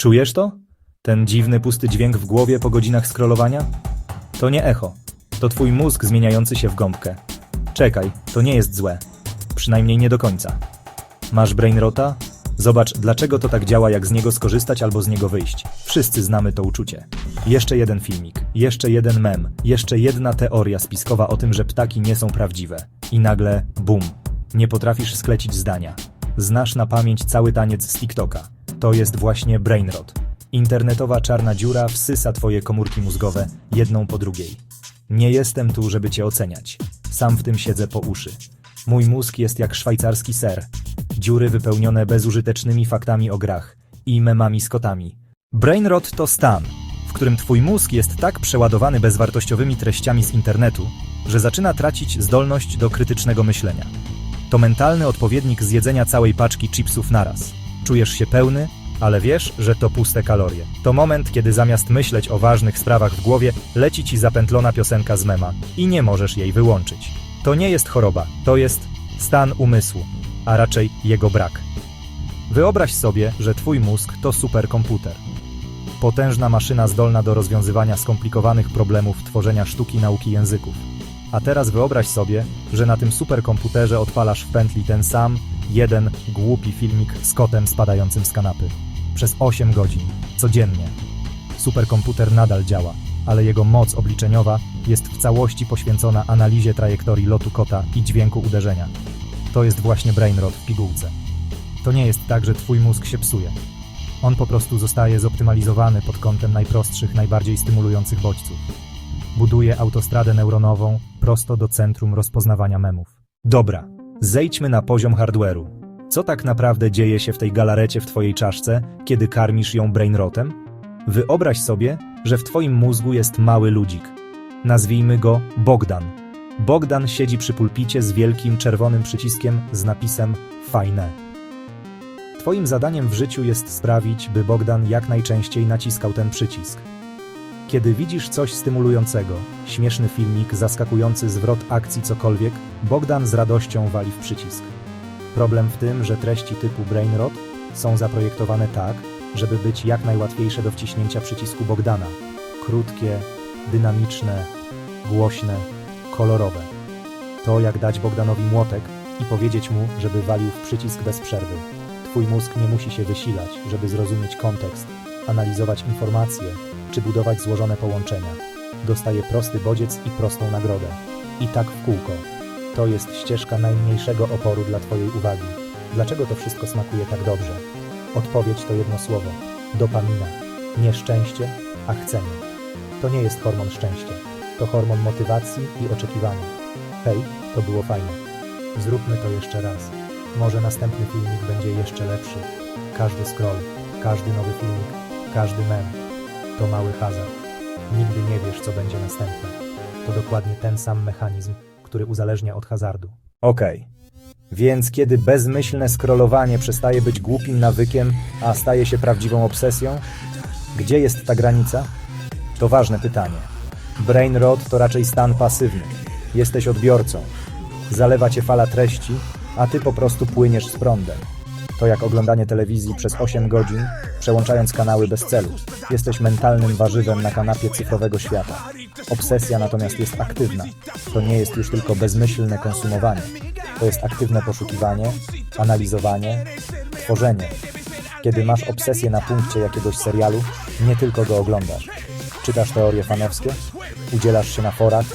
Czujesz to? Ten dziwny, pusty dźwięk w głowie po godzinach scrollowania? To nie echo. To twój mózg zmieniający się w gąbkę. Czekaj, to nie jest złe. Przynajmniej nie do końca. Masz brainrota? Zobacz, dlaczego to tak działa, jak z niego skorzystać albo z niego wyjść. Wszyscy znamy to uczucie. Jeszcze jeden filmik, jeszcze jeden mem, jeszcze jedna teoria spiskowa o tym, że ptaki nie są prawdziwe. I nagle, bum, nie potrafisz sklecić zdania. Znasz na pamięć cały taniec z TikToka. To jest właśnie brainrot. Internetowa czarna dziura wsysa twoje komórki mózgowe jedną po drugiej. Nie jestem tu, żeby cię oceniać. Sam w tym siedzę po uszy. Mój mózg jest jak szwajcarski ser. Dziury wypełnione bezużytecznymi faktami o grach i memami z kotami. Brainrot to stan, w którym twój mózg jest tak przeładowany bezwartościowymi treściami z internetu, że zaczyna tracić zdolność do krytycznego myślenia. To mentalny odpowiednik zjedzenia całej paczki chipsów naraz. Czujesz się pełny, ale wiesz, że to puste kalorie. To moment, kiedy zamiast myśleć o ważnych sprawach w głowie, leci ci zapętlona piosenka z mema i nie możesz jej wyłączyć. To nie jest choroba, to jest stan umysłu, a raczej jego brak. Wyobraź sobie, że twój mózg to superkomputer. Potężna maszyna zdolna do rozwiązywania skomplikowanych problemów tworzenia sztuki nauki języków. A teraz wyobraź sobie, że na tym superkomputerze odpalasz w pętli ten sam, jeden głupi filmik z kotem spadającym z kanapy. Przez 8 godzin, codziennie. Superkomputer nadal działa, ale jego moc obliczeniowa jest w całości poświęcona analizie trajektorii lotu kota i dźwięku uderzenia. To jest właśnie brainrot w pigułce. To nie jest tak, że twój mózg się psuje. On po prostu zostaje zoptymalizowany pod kątem najprostszych, najbardziej stymulujących bodźców. Buduje autostradę neuronową prosto do centrum rozpoznawania memów. Dobra, zejdźmy na poziom hardware'u. Co tak naprawdę dzieje się w tej galarecie w twojej czaszce, kiedy karmisz ją brainrotem? Wyobraź sobie, że w twoim mózgu jest mały ludzik. Nazwijmy go Bogdan. Bogdan siedzi przy pulpicie z wielkim czerwonym przyciskiem z napisem Fajne. Twoim zadaniem w życiu jest sprawić, by Bogdan jak najczęściej naciskał ten przycisk. Kiedy widzisz coś stymulującego, śmieszny filmik, zaskakujący zwrot akcji, cokolwiek, Bogdan z radością wali w przycisk. Problem w tym, że treści typu brainrot są zaprojektowane tak, żeby być jak najłatwiejsze do wciśnięcia przycisku Bogdana. Krótkie, dynamiczne, głośne, kolorowe. To jak dać Bogdanowi młotek i powiedzieć mu, żeby walił w przycisk bez przerwy. Twój mózg nie musi się wysilać, żeby zrozumieć kontekst, analizować informacje czy budować złożone połączenia. Dostaje prosty bodziec i prostą nagrodę. I tak w kółko. To jest ścieżka najmniejszego oporu dla Twojej uwagi. Dlaczego to wszystko smakuje tak dobrze? Odpowiedź to jedno słowo. Dopamina. Nie szczęście, a chcenie. To nie jest hormon szczęścia. To hormon motywacji i oczekiwania. Hej, to było fajne. Zróbmy to jeszcze raz. Może następny filmik będzie jeszcze lepszy. Każdy scroll, każdy nowy filmik, każdy mem. To mały hazard. Nigdy nie wiesz, co będzie następne. To dokładnie ten sam mechanizm, który uzależnia od hazardu. Okej. Więc kiedy bezmyślne scrollowanie przestaje być głupim nawykiem, a staje się prawdziwą obsesją? Gdzie jest ta granica? To ważne pytanie. Brain rot to raczej stan pasywny. Jesteś odbiorcą. Zalewa cię fala treści, a ty po prostu płyniesz z prądem. To jak oglądanie telewizji przez 8 godzin, przełączając kanały bez celu. Jesteś mentalnym warzywem na kanapie cyfrowego świata. Obsesja natomiast jest aktywna. To nie jest już tylko bezmyślne konsumowanie. To jest aktywne poszukiwanie, analizowanie, tworzenie. Kiedy masz obsesję na punkcie jakiegoś serialu, nie tylko go oglądasz. Czytasz teorie fanowskie, udzielasz się na forach,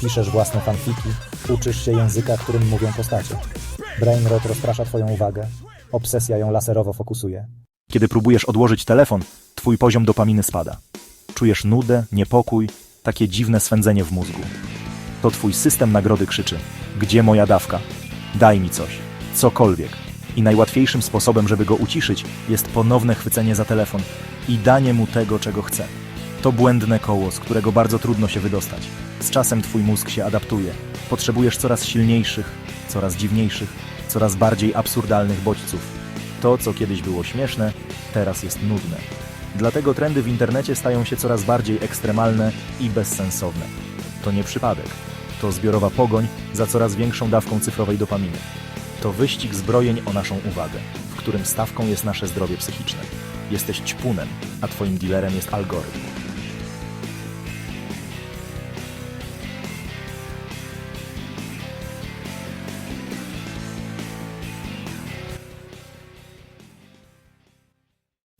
piszesz własne fanfiki, uczysz się języka, którym mówią postacie. Brainrot rozprasza twoją uwagę, obsesja ją laserowo fokusuje. Kiedy próbujesz odłożyć telefon, twój poziom dopaminy spada. Czujesz nudę, niepokój, takie dziwne swędzenie w mózgu. To twój system nagrody krzyczy: Gdzie moja dawka? Daj mi coś, cokolwiek. I najłatwiejszym sposobem, żeby go uciszyć, jest ponowne chwycenie za telefon i danie mu tego, czego chce. To błędne koło, z którego bardzo trudno się wydostać. Z czasem twój mózg się adaptuje. Potrzebujesz coraz silniejszych, coraz dziwniejszych, coraz bardziej absurdalnych bodźców. To, co kiedyś było śmieszne, teraz jest nudne. Dlatego trendy w internecie stają się coraz bardziej ekstremalne i bezsensowne. To nie przypadek. To zbiorowa pogoń za coraz większą dawką cyfrowej dopaminy. To wyścig zbrojeń o naszą uwagę, w którym stawką jest nasze zdrowie psychiczne. Jesteś ćpunem, a twoim dealerem jest algorytm.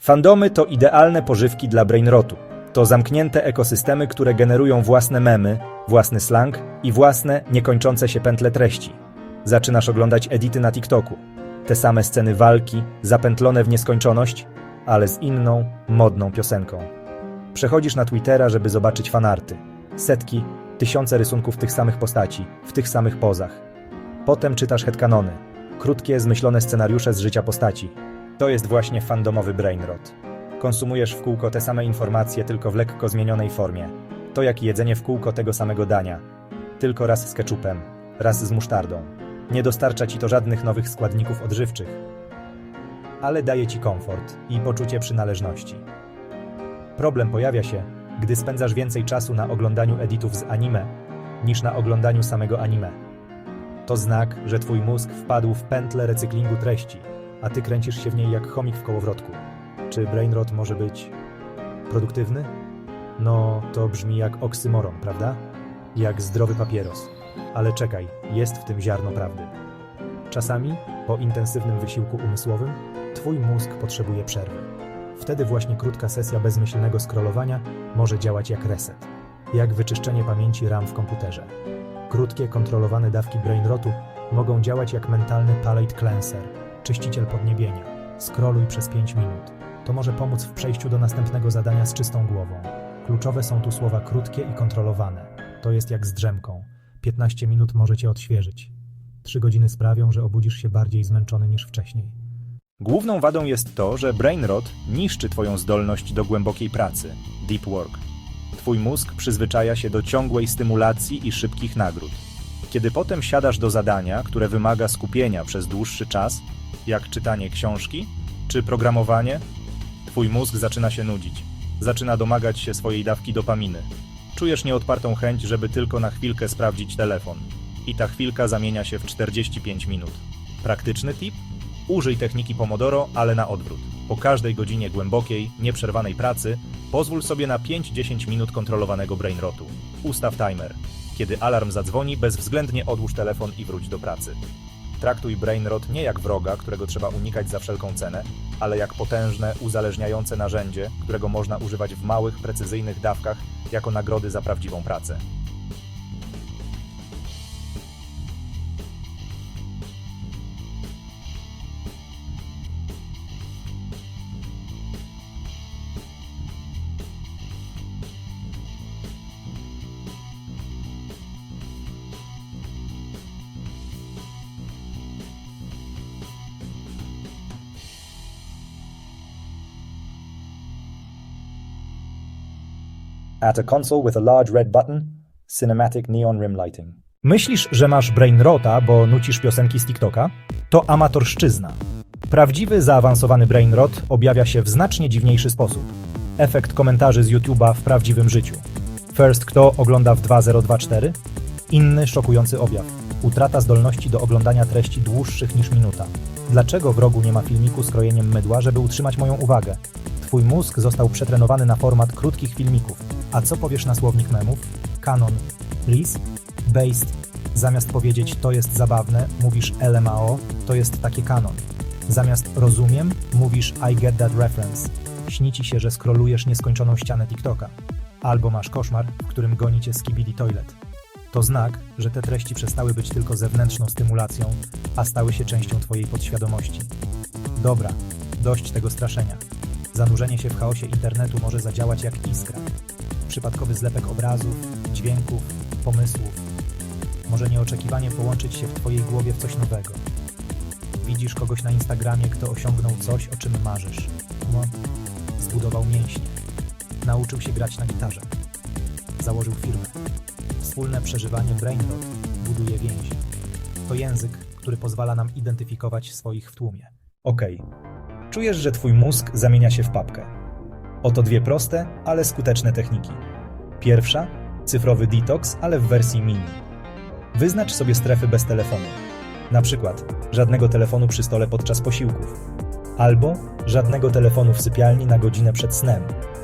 Fandomy to idealne pożywki dla brainrotu. To zamknięte ekosystemy, które generują własne memy, własny slang i własne, niekończące się pętle treści. Zaczynasz oglądać edity na TikToku. Te same sceny walki, zapętlone w nieskończoność, ale z inną, modną piosenką. Przechodzisz na Twittera, żeby zobaczyć fanarty. Setki, tysiące rysunków tych samych postaci, w tych samych pozach. Potem czytasz headcanony. Krótkie, zmyślone scenariusze z życia postaci. To jest właśnie fandomowy brainrot. Konsumujesz w kółko te same informacje, tylko w lekko zmienionej formie. To jak jedzenie w kółko tego samego dania. Tylko raz z keczupem, raz z musztardą. Nie dostarcza ci to żadnych nowych składników odżywczych, ale daje ci komfort i poczucie przynależności. Problem pojawia się, gdy spędzasz więcej czasu na oglądaniu editów z anime niż na oglądaniu samego anime. To znak, że twój mózg wpadł w pętlę recyklingu treści, a ty kręcisz się w niej jak chomik w kołowrotku. Czy brainrot może być produktywny? No, to brzmi jak oksymoron, prawda? Jak zdrowy papieros. Ale czekaj, jest w tym ziarno prawdy. Czasami, po intensywnym wysiłku umysłowym, twój mózg potrzebuje przerwy. Wtedy właśnie krótka sesja bezmyślnego scrollowania może działać jak reset, jak wyczyszczenie pamięci RAM w komputerze. Krótkie, kontrolowane dawki brainrotu mogą działać jak mentalny palate cleanser, czyściciel podniebienia. Scrolluj przez 5 minut. To może pomóc w przejściu do następnego zadania z czystą głową. Kluczowe są tu słowa krótkie i kontrolowane. To jest jak z drzemką. 15 minut może cię odświeżyć. 3 godziny sprawią, że obudzisz się bardziej zmęczony niż wcześniej. Główną wadą jest to, że brainrot niszczy twoją zdolność do głębokiej pracy, deep work. Twój mózg przyzwyczaja się do ciągłej stymulacji i szybkich nagród. Kiedy potem siadasz do zadania, które wymaga skupienia przez dłuższy czas, jak czytanie książki czy programowanie, twój mózg zaczyna się nudzić. Zaczyna domagać się swojej dawki dopaminy. Czujesz nieodpartą chęć, żeby tylko na chwilkę sprawdzić telefon. I ta chwilka zamienia się w 45 minut. Praktyczny tip? Użyj techniki Pomodoro, ale na odwrót. Po każdej godzinie głębokiej, nieprzerwanej pracy pozwól sobie na 5-10 minut kontrolowanego brainrotu. Ustaw timer. Kiedy alarm zadzwoni, bezwzględnie odłóż telefon i wróć do pracy. Traktuj brainrot nie jak wroga, którego trzeba unikać za wszelką cenę, ale jak potężne, uzależniające narzędzie, którego można używać w małych, precyzyjnych dawkach jako nagrody za prawdziwą pracę. At a console with a large red button, cinematic neon rim lighting. Myślisz, że masz brainrota, bo nucisz piosenki z TikToka? To amatorszczyzna. Prawdziwy, zaawansowany brainrot objawia się w znacznie dziwniejszy sposób. Efekt komentarzy z YouTube'a w prawdziwym życiu. First kto ogląda w 2024? Inny szokujący objaw. Utrata zdolności do oglądania treści dłuższych niż minuta. Dlaczego w rogu nie ma filmiku z krojeniem mydła, żeby utrzymać moją uwagę? Twój mózg został przetrenowany na format krótkich filmików. A co powiesz na słownik memów? Canon, please, based. Zamiast powiedzieć to jest zabawne, mówisz LMAO, to jest takie kanon. Zamiast rozumiem, mówisz I get that reference. Śni ci się, że scrollujesz nieskończoną ścianę TikToka. Albo masz koszmar, w którym goni cię Skibidi Toilet. To znak, że te treści przestały być tylko zewnętrzną stymulacją, a stały się częścią twojej podświadomości. Dobra, dość tego straszenia. Zanurzenie się w chaosie internetu może zadziałać jak iskra. Przypadkowy zlepek obrazów, dźwięków, pomysłów. Może nieoczekiwanie połączyć się w twojej głowie w coś nowego. Widzisz kogoś na Instagramie, kto osiągnął coś, o czym marzysz. No, zbudował mięśnie. Nauczył się grać na gitarze. Założył firmę. Wspólne przeżywanie brainrot buduje więzi. To język, który pozwala nam identyfikować swoich w tłumie. Okej. Czujesz, że twój mózg zamienia się w papkę. Oto dwie proste, ale skuteczne techniki. Pierwsza cyfrowy detoks, ale w wersji mini. Wyznacz sobie strefy bez telefonu. Na przykład żadnego telefonu przy stole podczas posiłków. Albo żadnego telefonu w sypialni na godzinę przed snem.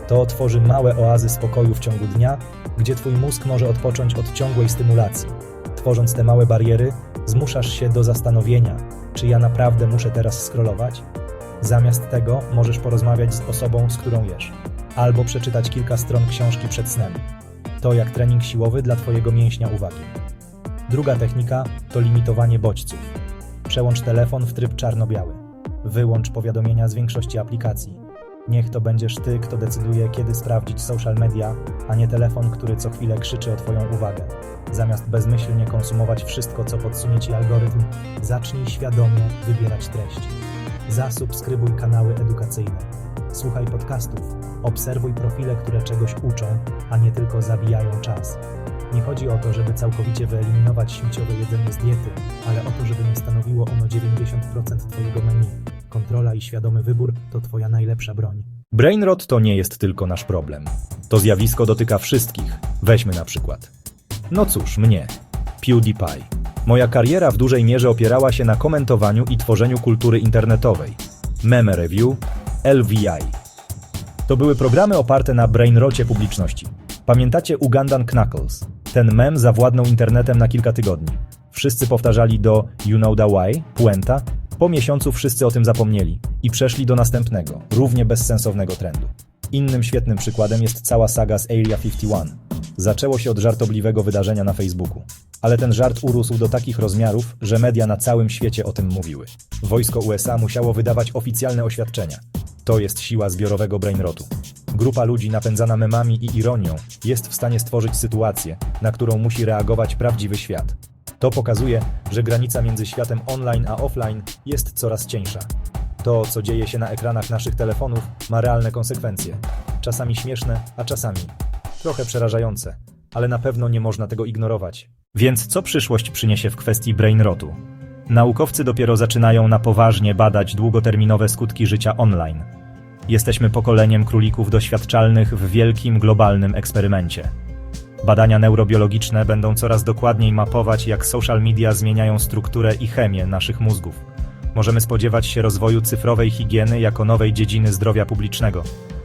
To otworzy małe oazy spokoju w ciągu dnia, gdzie twój mózg może odpocząć od ciągłej stymulacji. Tworząc te małe bariery, zmuszasz się do zastanowienia, czy ja naprawdę muszę teraz scrollować? Zamiast tego możesz porozmawiać z osobą, z którą jesz, albo przeczytać kilka stron książki przed snem. To jak trening siłowy dla twojego mięśnia uwagi. Druga technika to limitowanie bodźców. Przełącz telefon w tryb czarno-biały. Wyłącz powiadomienia z większości aplikacji. Niech to będziesz ty, kto decyduje, kiedy sprawdzić social media, a nie telefon, który co chwilę krzyczy o twoją uwagę. Zamiast bezmyślnie konsumować wszystko, co podsunie ci algorytm, zacznij świadomie wybierać treści. Zasubskrybuj kanały edukacyjne. Słuchaj podcastów. Obserwuj profile, które czegoś uczą, a nie tylko zabijają czas. Nie chodzi o to, żeby całkowicie wyeliminować śmieciowe jedzenie z diety, ale o to, żeby nie stanowiło ono 90% Twojego menu. Kontrola i świadomy wybór to Twoja najlepsza broń. Brainrot to nie jest tylko nasz problem. To zjawisko dotyka wszystkich. Weźmy na przykład. No cóż, mnie. PewDiePie. Moja kariera w dużej mierze opierała się na komentowaniu i tworzeniu kultury internetowej. Meme Review, LVI. To były programy oparte na brainrocie publiczności. Pamiętacie Ugandan Knuckles? Ten mem zawładnął internetem na kilka tygodni. Wszyscy powtarzali do You know the why? Puenta. Po miesiącu wszyscy o tym zapomnieli i przeszli do następnego, równie bezsensownego trendu. Innym świetnym przykładem jest cała saga z Area 51. Zaczęło się od żartobliwego wydarzenia na Facebooku. Ale ten żart urósł do takich rozmiarów, że media na całym świecie o tym mówiły. Wojsko USA musiało wydawać oficjalne oświadczenia. To jest siła zbiorowego brainrotu. Grupa ludzi napędzana memami i ironią jest w stanie stworzyć sytuację, na którą musi reagować prawdziwy świat. To pokazuje, że granica między światem online a offline jest coraz cieńsza. To, co dzieje się na ekranach naszych telefonów, ma realne konsekwencje. Czasami śmieszne, a czasami trochę przerażające, ale na pewno nie można tego ignorować. Więc co przyszłość przyniesie w kwestii brainrotu? Naukowcy dopiero zaczynają na poważnie badać długoterminowe skutki życia online. Jesteśmy pokoleniem królików doświadczalnych w wielkim globalnym eksperymencie. Badania neurobiologiczne będą coraz dokładniej mapować, jak social media zmieniają strukturę i chemię naszych mózgów. Możemy spodziewać się rozwoju cyfrowej higieny jako nowej dziedziny zdrowia publicznego.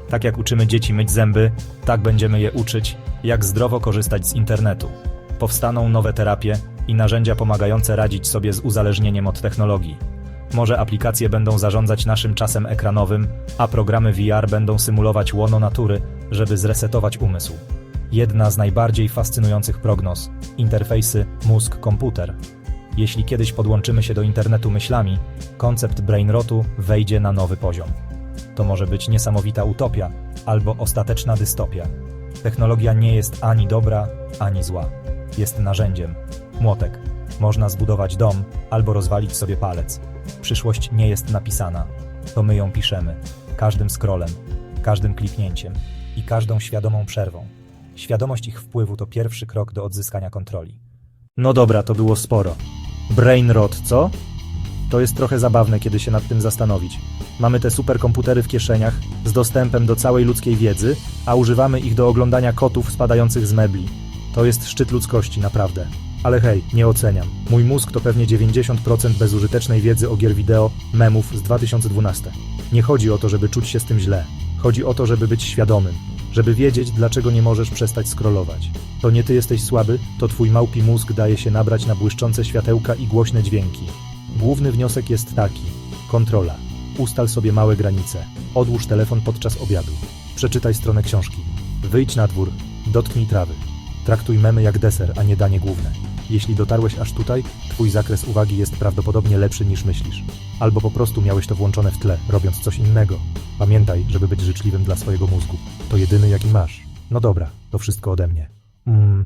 Tak jak uczymy dzieci myć zęby, tak będziemy je uczyć, jak zdrowo korzystać z internetu. Powstaną nowe terapie i narzędzia pomagające radzić sobie z uzależnieniem od technologii. Może aplikacje będą zarządzać naszym czasem ekranowym, a programy VR będą symulować łono natury, żeby zresetować umysł. Jedna z najbardziej fascynujących prognoz interfejsy mózg-komputer. Jeśli kiedyś podłączymy się do internetu myślami, koncept brainrotu wejdzie na nowy poziom. To może być niesamowita utopia albo ostateczna dystopia. Technologia nie jest ani dobra, ani zła. Jest narzędziem. Młotek. Można zbudować dom albo rozwalić sobie palec. Przyszłość nie jest napisana. To my ją piszemy. Każdym scrollem, każdym kliknięciem i każdą świadomą przerwą. Świadomość ich wpływu to pierwszy krok do odzyskania kontroli. No dobra, to było sporo. Brain rot, co? To jest trochę zabawne, kiedy się nad tym zastanowić. Mamy te superkomputery w kieszeniach z dostępem do całej ludzkiej wiedzy, a używamy ich do oglądania kotów spadających z mebli. To jest szczyt ludzkości, naprawdę. Ale hej, nie oceniam. Mój mózg to pewnie 90% bezużytecznej wiedzy o gier wideo, memów z 2012. Nie chodzi o to, żeby czuć się z tym źle. Chodzi o to, żeby być świadomym. Żeby wiedzieć, dlaczego nie możesz przestać scrollować. To nie ty jesteś słaby, to twój małpi mózg daje się nabrać na błyszczące światełka i głośne dźwięki. Główny wniosek jest taki. Kontrola. Ustal sobie małe granice. Odłóż telefon podczas obiadu. Przeczytaj stronę książki. Wyjdź na dwór. Dotknij trawy. Traktuj memy jak deser, a nie danie główne. Jeśli dotarłeś aż tutaj, twój zakres uwagi jest prawdopodobnie lepszy niż myślisz. Albo po prostu miałeś to włączone w tle, robiąc coś innego. Pamiętaj, żeby być życzliwym dla swojego mózgu. To jedyny, jaki masz. No dobra, to wszystko ode mnie. Mm,